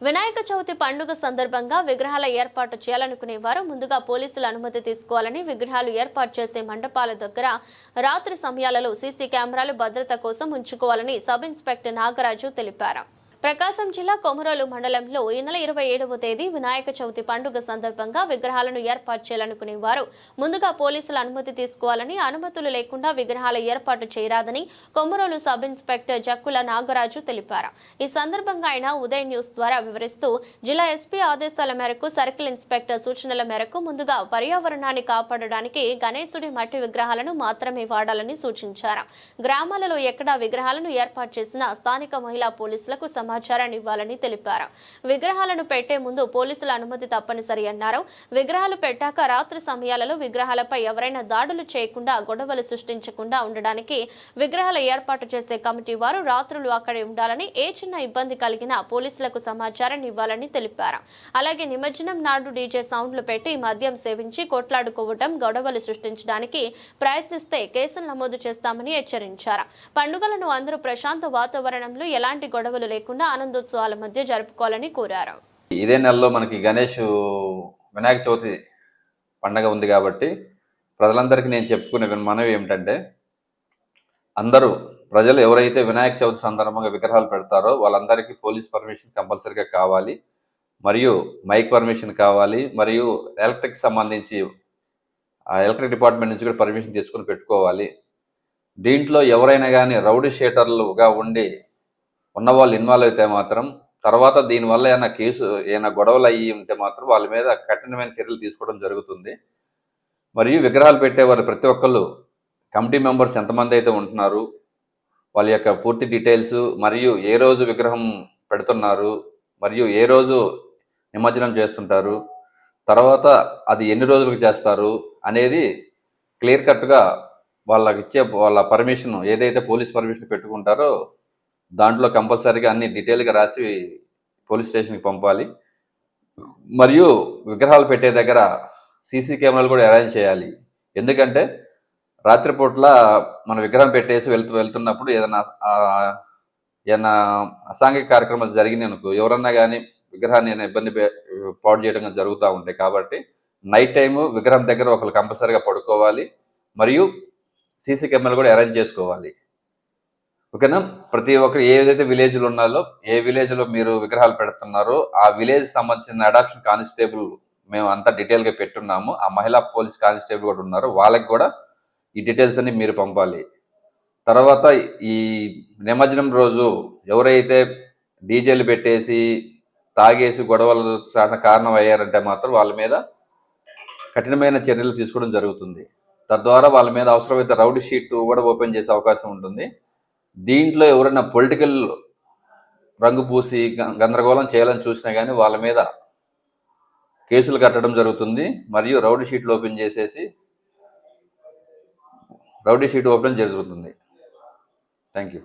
వినాయక చవితి పండుగ సందర్భంగా విగ్రహాల ఏర్పాటు చేయాలనుకునే వారు ముందుగా పోలీసుల అనుమతి తీసుకోవాలని విగ్రహాలు ఏర్పాటు చేసే మండపాల దగ్గర రాత్రి సమయాలలో సీసీ కెమెరాలు భద్రత కోసం ఉంచుకోవాలని సబ్ ఇన్స్పెక్టర్ నాగరాజు తెలిపారు. ప్రకాశం జిల్లా కొమరోలు మండలంలో ఈ నెల ఇరవై ఏడవ తేదీ వినాయక చవితి పండుగ సందర్భంగా విగ్రహాలను ఏర్పాటు చేయాలనుకునే వారు ముందుగా పోలీసుల అనుమతి తీసుకోవాలని అనుమతులు లేకుండా విగ్రహాల ఏర్పాటు చేయరాదని కొమరోలు సబ్ ఇన్స్పెక్టర్ జక్కుల నాగరాజు తెలిపారు. ఈ సందర్భంగా ఆయన ఉదయ్ న్యూస్ ద్వారా వివరిస్తూ జిల్లా ఎస్పీ ఆదేశాల మేరకు సర్కిల్ ఇన్స్పెక్టర్ సూచనల మేరకు ముందుగా పర్యావరణాన్ని కాపాడడానికి గణేశుడి మట్టి విగ్రహాలను మాత్రమే వాడాలని సూచించారు. గ్రామాలలో ఎక్కడా విగ్రహాలను ఏర్పాటు చేసిన స్థానిక మహిళా పోలీసులకు సమాచారాన్ని ఇవ్వాలని తెలిపారు. విగ్రహాలను పెట్టే ముందు పోలీసుల అనుమతి తప్పనిసరి అన్నారు. విగ్రహాలు పెట్టాక రాత్రి సమయాలలో విగ్రహాలపై ఎవరైనా దాడులు చేయకుండా గొడవలు సృష్టించకుండా ఉండడానికి విగ్రహాల ఏర్పాటు చేసే కమిటీ వారు రాత్రులు అక్కడే ఉండాలని ఏ చిన్న ఇబ్బంది కలిగినా పోలీసులకు సమాచారాన్ని ఇవ్వాలని తెలిపారు. అలాగే నిమజ్జనం నాడు డీజే సౌండ్లు పెట్టి మద్యం సేవించి కొట్లాడుకోవటం గొడవలు సృష్టించడానికి ప్రయత్నిస్తే కేసులు నమోదు చేస్తామని హెచ్చరించారు. పండుగలను అందరూ ప్రశాంత వాతావరణంలో ఎలాంటి గొడవలు లేకుండా ఆనందోత్సవాల మధ్య జరుపుకోవాలని కోరారు. ఇదే నెలలో మనకి గణేష్ వినాయక చవితి పండగ ఉంది కాబట్టి ప్రజలందరికీ నేను చెప్పుకునే మనవి ఏమిటంటే అందరూ ప్రజలు ఎవరైతే వినాయక చవితి సందర్భంగా విగ్రహాలు పెడతారో వాళ్ళందరికీ పోలీస్ పర్మిషన్ కంపల్సరీగా కావాలి. మరియు మైక్ పర్మిషన్ కావాలి. మరియు ఎలక్ట్రిక్ సంబంధించి ఎలక్ట్రిక్ డిపార్ట్మెంట్ నుంచి కూడా పర్మిషన్ తీసుకొని పెట్టుకోవాలి. దీంట్లో ఎవరైనా కానీ రౌడీ షేటర్లుగా ఉండి ఉన్న వాళ్ళు ఇన్వాల్వ్ అయితే మాత్రం తర్వాత దీనివల్ల ఏమైనా కేసు ఏమైనా గొడవలు అయ్యి ఉంటే మాత్రం వాళ్ళ మీద కఠినమైన చర్యలు తీసుకోవడం జరుగుతుంది. మరియు విగ్రహాలు పెట్టేవారు ప్రతి ఒక్కళ్ళు. కమిటీ మెంబర్స్ ఎంతమంది అయితే ఉంటున్నారు వాళ్ళ యొక్క పూర్తి డీటెయిల్స్ మరియు ఏ రోజు విగ్రహం పెడుతున్నారు మరియు ఏ రోజు నిమజ్జనం చేస్తుంటారు తర్వాత అది ఎన్ని రోజులకు చేస్తారు అనేది క్లియర్ కట్గా వాళ్ళకి ఇచ్చే వాళ్ళ పర్మిషన్ ఏదైతే పోలీస్ పర్మిషన్ పెట్టుకుంటారో దాంట్లో కంపల్సరీగా అన్ని డీటెయిల్గా రాసి పోలీస్ స్టేషన్కి పంపాలి. మరియు విగ్రహాలు పెట్టే దగ్గర సీసీ కెమెరాలు కూడా అరేంజ్ చేయాలి. ఎందుకంటే రాత్రిపూట్ల మన విగ్రహం పెట్టేసి వెళ్తూ వెళ్తున్నప్పుడు ఏదైనా ఏదైనా అసాంఘిక కార్యక్రమాలు జరిగినాయి అనుకో ఎవరన్నా కానీ విగ్రహాన్ని ఏదైనా ఇబ్బంది పాడు చేయడం జరుగుతూ ఉంటాయి కాబట్టి నైట్ టైము విగ్రహం దగ్గర ఒకరు కంపల్సరీగా పడుకోవాలి. మరియు సీసీ కెమెరాలు కూడా అరేంజ్ చేసుకోవాలి. ఓకేనా? ప్రతి ఒక్కరు ఏదైతే విలేజ్లు ఉన్నాలో ఏ విలేజ్లో మీరు విగ్రహాలు పెడుతున్నారో ఆ విలేజ్ సంబంధించిన అడాప్షన్ కానిస్టేబుల్ మేము అంతా డీటెయిల్గా పెట్టున్నాము. ఆ మహిళా పోలీస్ కానిస్టేబుల్ కూడా ఉన్నారు. వాళ్ళకి కూడా ఈ డీటెయిల్స్ అన్ని మీరు పంపాలి. తర్వాత ఈ నిమజ్జనం రోజు ఎవరైతే డీజేలు పెట్టేసి తాగేసి గొడవలు చాలా కారణం అయ్యారంటే మాత్రం వాళ్ళ మీద కఠినమైన చర్యలు తీసుకోవడం జరుగుతుంది. తద్వారా వాళ్ళ మీద అవసరమైతే రౌడ్ షీట్ కూడా ఓపెన్ చేసే అవకాశం ఉంటుంది. దీంట్లో ఎవరైనా పొలిటికల్ రంగు పూసి గ- గందరగోళం చేయాలని చూసినా కానీ వాళ్ళ మీద కేసులు కట్టడం జరుగుతుంది. మరియు రౌడీ షీట్లు ఓపెన్ చేసేసి రౌడీ షీట్ ఓపెన్ జరుగుతుంది. Thank you